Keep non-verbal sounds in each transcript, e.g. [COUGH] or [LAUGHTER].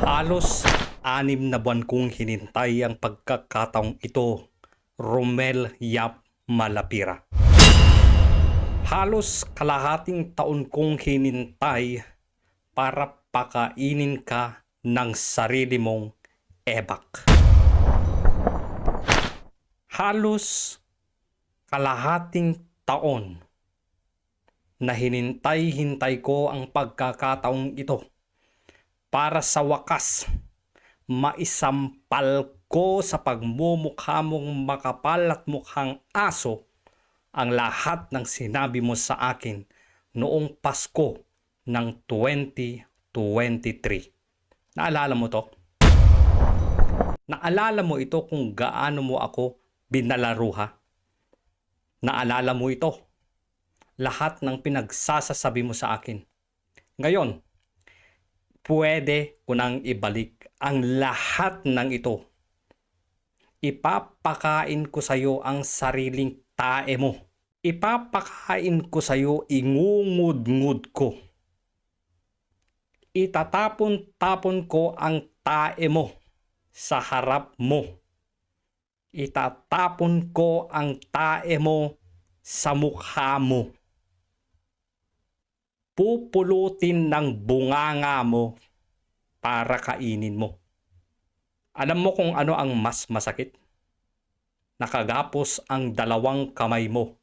Halos anim na buwan kong hinintay ang pagkakataong ito, Romel Yap Malapira. Halos kalahating taon kong hinintay para pakainin ka ng sarili mong ebak. Halos kalahating taon na hinintay-hintay ko ang pagkakataong ito para sa wakas maisampal ko sa pagmumukha mong makapal at mukhang aso ang lahat ng sinabi mo sa akin noong Pasko ng 2023. Naalala mo to? Naalala mo ito kung gaano mo ako binalaruha? Naalala mo ito? Lahat ng pinagsasasabi mo sa akin. Ngayon, pwede ko nang ibalik ang lahat ng ito. Ipapakain ko sa iyo ang sariling tae mo. Ipapakain ko sa iyo ingungud-ngud ko. Itatapon-tapon ko ang tae mo sa harap mo. Itatapon ko ang tae mo sa mukha mo pupulutin ng bunganga mo para kainin mo. Alam mo kung ano ang mas masakit? Nakagapos ang dalawang kamay mo.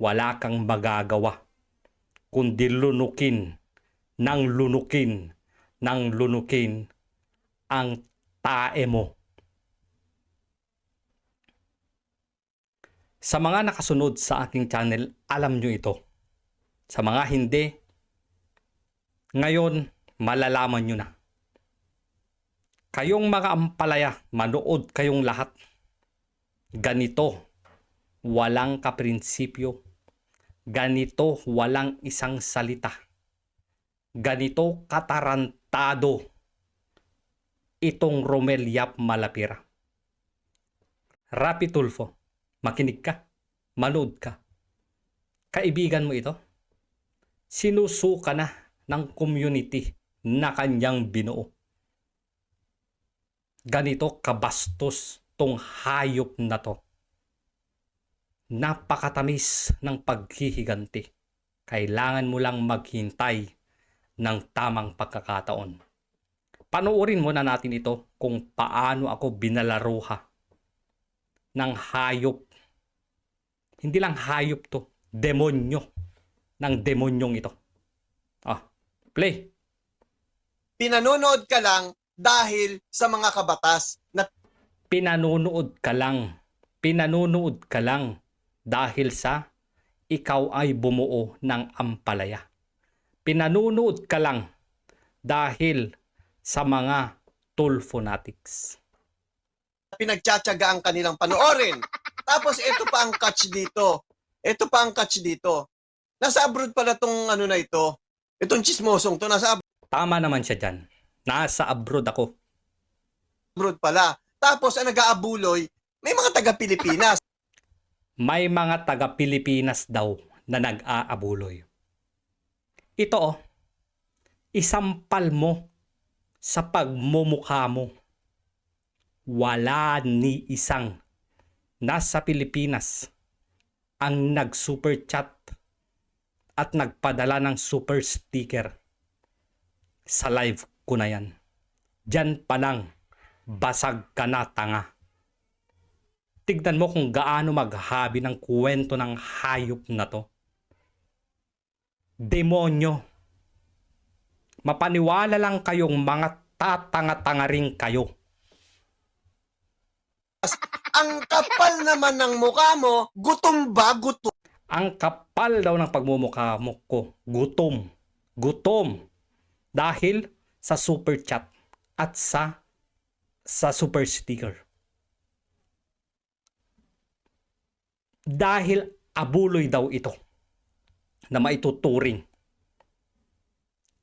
Wala kang magagawa. Kundi lunukin, ng lunukin, ng lunukin ang tae mo. Sa mga nakasunod sa aking channel, alam nyo ito. Sa mga hindi, ngayon, malalaman nyo na. Kayong mga ampalaya, manood kayong lahat. Ganito, walang kaprinsipyo. Ganito, walang isang salita. Ganito katarantado itong Romel Yap Malapira. Rapi Tulfo, makinig ka, manood ka. Kaibigan mo ito? Sinusuka na ng community na kanyang binuo. Ganito kabastos tong hayop na to. Napakatamis ng paghihiganti. Kailangan mo lang maghintay ng tamang pagkakataon. Panoorin muna natin ito kung paano ako binalaruha ng hayop. Hindi lang hayop to, demonyo ng demonyong ito. Play. pinanonood ka lang dahil sa mga kabatas na Pinanunood ka lang. Pinanunood ka lang dahil sa ikaw ay bumuo ng ampalaya. Pinanunood ka lang dahil sa mga tulfonatics. pinagtsatsaga ang kanilang panoorin. Tapos ito pa ang catch dito. Ito pa ang catch dito. Nasa abroad pala tong ano na ito. Itong chismosong to nasa Tama naman siya dyan. Nasa abroad ako. abroad pala. Tapos ang nag-aabuloy, may mga taga-Pilipinas. [LAUGHS] May mga taga-Pilipinas daw na nag-aabuloy. Ito oh, isampal mo sa pagmumukha mo. Wala ni isang nasa Pilipinas ang nag-super chat at nagpadala ng super sticker sa live ko na yan. Diyan pa lang, basag ka na tanga. Tignan mo kung gaano maghabi ng kwento ng hayop na to. Demonyo. Mapaniwala lang kayong mga tatanga-tanga rin kayo. Ang kapal naman ng mukha mo, gutom ba? Gutom. Ang kapal daw ng pagmumukha mo ko. Gutom. Gutom. Dahil sa super chat at sa sa super sticker. Dahil abuloy daw ito na maituturing.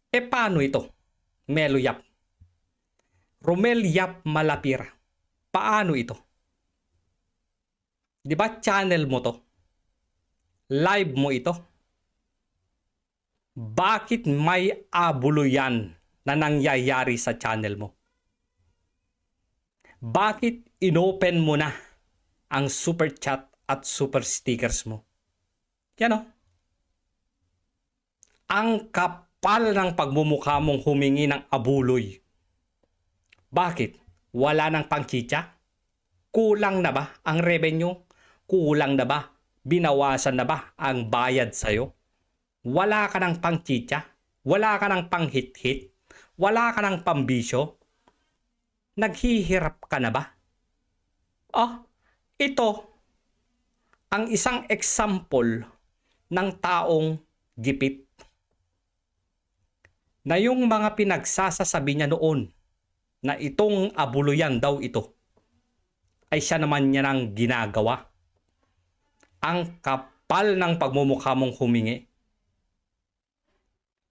E paano ito? Melo Yap. Romel Yap Malapira. Paano ito? Di ba channel mo to? Live mo ito? Bakit may abulo yan na nangyayari sa channel mo? bakit inopen mo na ang super chat at super stickers mo? Yan o. Ang kapal ng pagmumukha mong humingi ng abuloy. Bakit? Wala nang pangchicha? Kulang na ba ang revenue? Kulang na ba? Binawasan na ba ang bayad sa'yo? Wala ka ng pangchicha? Wala ka ng panghit-hit? Wala ka ng pambisyo? Naghihirap ka na ba? Ah, ito ang isang example ng taong gipit na yung mga pinagsasasabi niya noon na itong abuluyan daw ito ay siya naman niya nang ginagawa. Ang kapal ng pagmumukha mong humingi.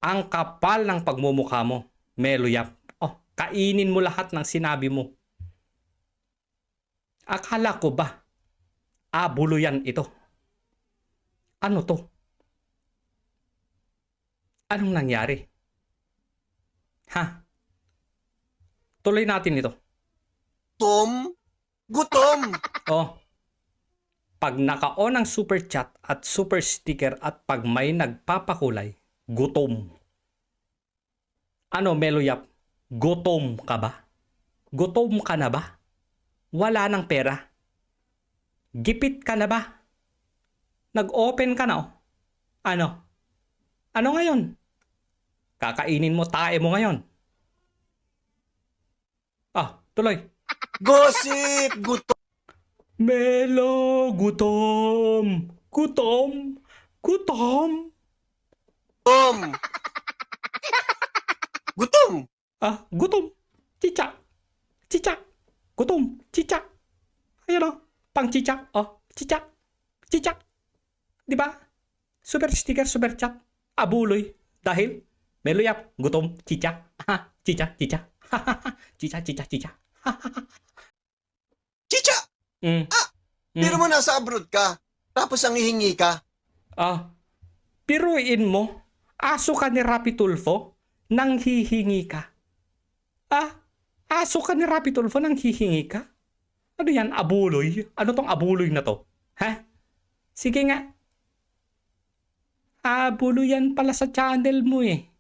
Ang kapal ng pagmumukha mo, Meluyap. Oh, kainin mo lahat ng sinabi mo. Akala ko ba, abuluyan ito? Ano to? Anong nangyari? Ha? Tuloy natin ito. Tom, gutom. Oh. Pag naka-on ang super chat at super sticker at pag may nagpapakulay, gutom. Ano, Meloyap? Gutom ka ba? Gutom ka na ba? Wala ng pera? Gipit ka na ba? Nag-open ka na oh. Ano? Ano ngayon? Kakainin mo tae mo ngayon. Ah, tuloy. Gossip, gutom. Melo, gutom. Gutom. Gutom. Gutom. Ah, gutom. Chicha. Chicha. Gutom. Chicha. Ayan o. Pang chicha. Oh, chicha. Chicha. Di ba? Super sticker, super chat. Abuloy. Dahil, meluyap, gutom, chicha. Ha, chicha, chicha. chicha, chicha, chicha. Chicha, Mm. Mm. pero mo nasa abroad ka. Tapos ang hihingi ka. Ah, piruin mo, aso ka ni Rapi Tulfo, nang hihingi ka. Ah, aso ka ni Rapi Tulfo nang hihingi ka? Ano yan, abuloy? Ano tong abuloy na to? Ha? Sige nga. Abuloy yan pala sa channel mo eh.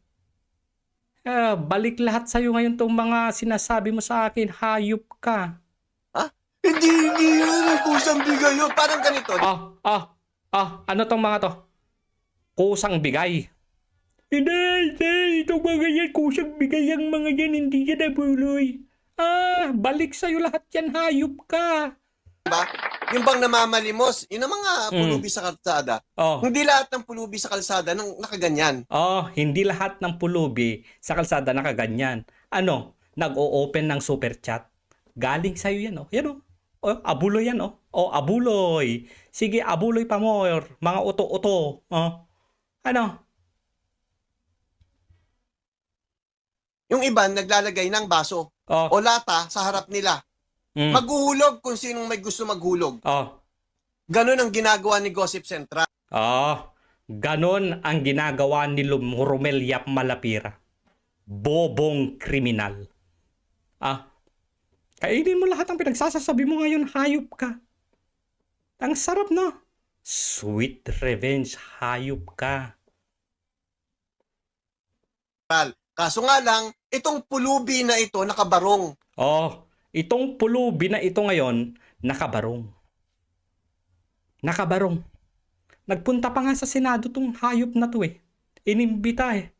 Ah, balik lahat sa'yo ngayon tong mga sinasabi mo sa akin, hayop ka. Hindi, hindi yun. Kusang bigay yun. Parang ganito. Ah, ah, ah, ano tong mga to? Kusang bigay. Hindi, hindi. Itong mga yan, kusang bigay ang mga yan, hindi yan nabuloy. Ah, balik sa'yo lahat yan, hayop ka. Diba? Yung bang namamalimos, yun ang mga Mm. pulubi sa kalsada. Oh, Hindi lahat ng pulubi sa kalsada nang nakaganyan. oh, hindi lahat ng pulubi sa kalsada nakaganyan. Ano, nag-o-open ng super chat. Galing sa'yo yan, oh. Yan, oh. Oh, abuloy yan, oh. Oh, abuloy. Sige, abuloy pa more. Mga uto-uto. Oh. Ano? Yung iba naglalagay ng baso Oh. o lata sa harap nila. mm. Maghuhulog kung sinong may gusto maghulog. oh. Ganon ang ginagawa ni Gossip Central. Ah, ganon ang ginagawa ni Lum- Romel Yap Malapira. Bobong kriminal. Ah, kainin mo lahat ng pinagsasasabi mo ngayon, hayop ka. Ang sarap no? Sweet revenge, hayop ka. Kaso nga lang, itong pulubi na ito nakabarong. Oh, itong pulubi na ito ngayon, nakabarong. Nakabarong. Nagpunta pa nga sa Senado tong hayop na to eh. Inimbita eh.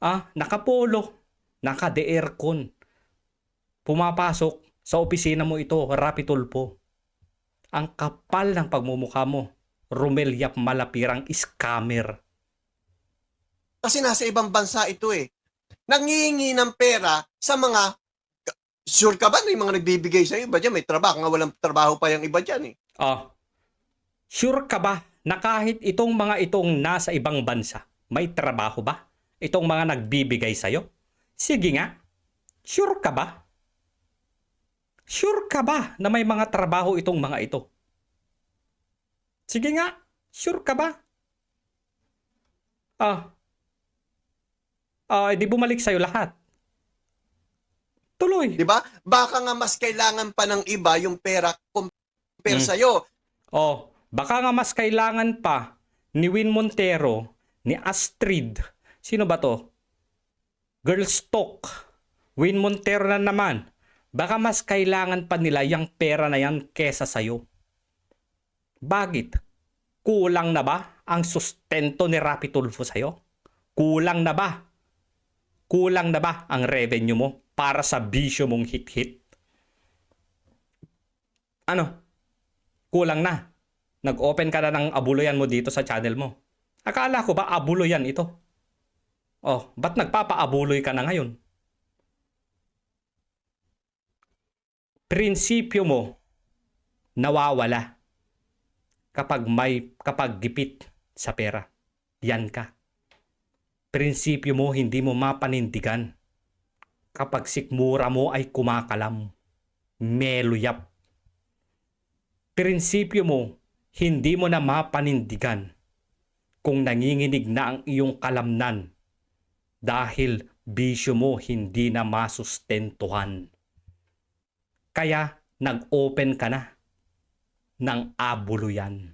Ah, nakapolo. Naka-aircon. Pumapasok sa opisina mo ito, Rapi Tulpo. Ang kapal ng pagmumukha mo. Romel Yap Malapirang scammer. Kasi nasa ibang bansa ito eh. Nangihingi ng pera sa mga Sure ka ba na yung mga nagbibigay sa iba dyan? May trabaho. Nga walang trabaho pa yung iba dyan eh. Ah, sure ka ba na kahit itong mga itong nasa ibang bansa, may trabaho ba? Itong mga nagbibigay sa'yo? Sige nga, sure ka ba? Sure ka ba na may mga trabaho itong mga ito? Sige nga, sure ka ba? Ah, ah, di bumalik sa'yo lahat. Tuloy. Di ba? Baka nga mas kailangan pa ng iba yung pera compare Mm. sa'yo. Oh, baka nga mas kailangan pa ni Win Montero, ni Astrid. Sino ba to? Girls Talk. Win Montero na naman. Baka mas kailangan pa nila yung pera na yan kesa sa'yo. Bakit? Kulang na ba ang sustento ni Rapi Tulfo sa'yo? Kulang na ba? Kulang na ba ang revenue mo para sa bisyo mong hit-hit? Ano? Kulang na. Nag-open ka na ng abuluyan mo dito sa channel mo. Akala ko ba abuluyan ito? Oh, ba't nagpapaabuloy ka na ngayon? Prinsipyo mo nawawala kapag may kapag gipit sa pera. Yan ka. Prinsipyo mo hindi mo mapanindigan kapag sikmura mo ay kumakalam. Meluyap prinsipyo mo, hindi mo na mapanindigan kung nanginginig na ang iyong kalamnan dahil bisyo mo hindi na masustentuhan. Kaya nag-open ka na ng abuluyan.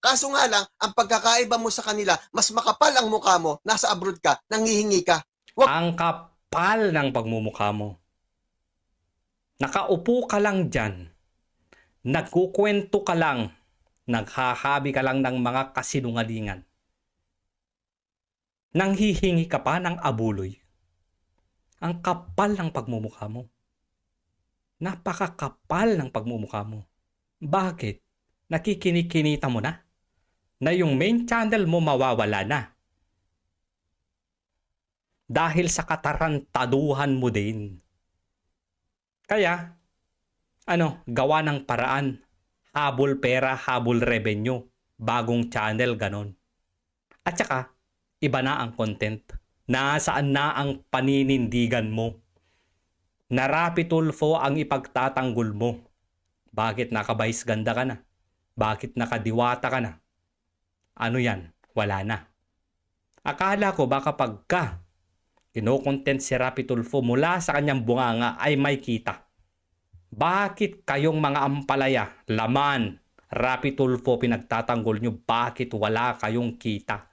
Kaso nga lang, ang pagkakaiba mo sa kanila, mas makapal ang mukha mo, nasa abroad ka, nangihingi ka. Ang kapal ng pagmumukha mo. Nakaupo ka lang dyan. Nagkukwento ka lang. Naghahabi ka lang ng mga kasinungalingan. Nanghihingi ka pa ng abuloy. Ang kapal ng pagmumukha mo. Napakakapal ng pagmumukha mo. Bakit? Nakikinikinita mo na? Na yung main channel mo mawawala na dahil sa katarantaduhan mo din. Kaya, ano, gawa ng paraan, habol pera, habol revenue, bagong channel, ganon. At saka, iba na ang content. Nasaan na ang paninindigan mo? Narapi tulfo ang ipagtatanggol mo. Bakit nakabais ganda ka na? Bakit nakadiwata ka na? Ano yan? Wala na. Akala ko baka pagka kinokontent si Rapi Tulfo mula sa kanyang bunganga ay may kita. Bakit kayong mga ampalaya, laman, Rapi Tulfo pinagtatanggol nyo, bakit wala kayong kita?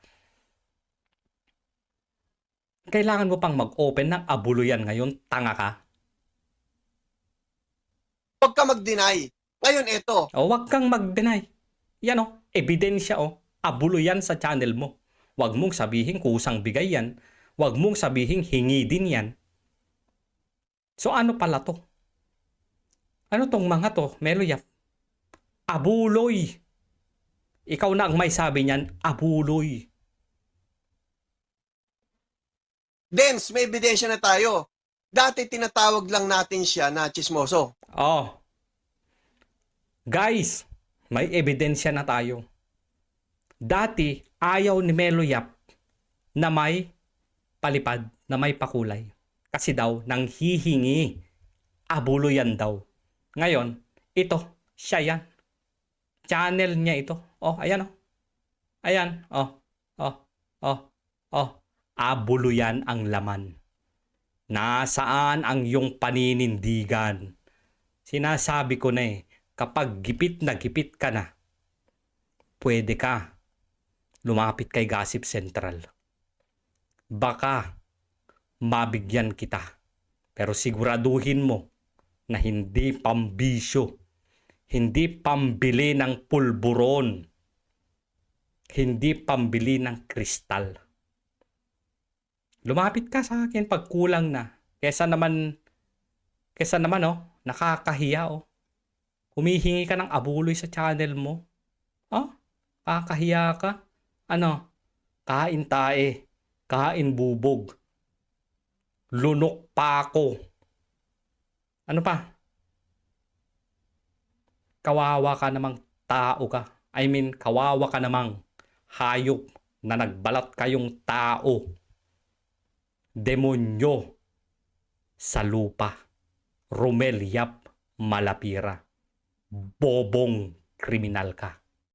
Kailangan mo pang mag-open ng abuluyan ngayon, tanga ka. Huwag ka mag-deny. Ngayon, ito, O wag kang mag-deny. Yan o, ebidensya o, abuluyan sa channel mo. Wag mong sabihin kusang bigay yan. Wag mong sabihin hingi din yan. So ano pala to? Ano tong mga to, Meloyap? Abuloy. Ikaw na ang may sabi niyan, abuloy. Dens, may ebidensya na tayo. Dati tinatawag lang natin siya na chismoso. Oh. Guys, may ebidensya na tayo. Dati, ayaw ni Meloyap na may palipad, na may pakulay. Kasi daw, nang hihingi, abulo yan daw. Ngayon, ito, siya yan. Channel niya ito. Oh, ayan oh. Ayan, oh, oh, oh, oh. Abulo yan ang laman. Nasaan ang iyong paninindigan? Sinasabi ko na eh, kapag gipit na gipit ka na, pwede ka lumapit kay Gossip Central. Baka mabigyan kita. Pero siguraduhin mo na hindi pambisyo, hindi pambili ng pulburon, hindi pambili ng kristal. Lumapit ka sa akin pag kulang na. Kesa naman, kesa naman oh, nakakahiya oh. Humihingi ka ng abuloy sa channel mo. Oh, kakahiya ka. Ano? Kain tae. Kain bubog. Lunok pa ako. Ano pa? Kawawa ka namang tao ka. I mean, kawawa ka namang hayop na nagbalat kayong tao. Demonyo sa lupa. Romel Yap Malapira. Bobong kriminal ka.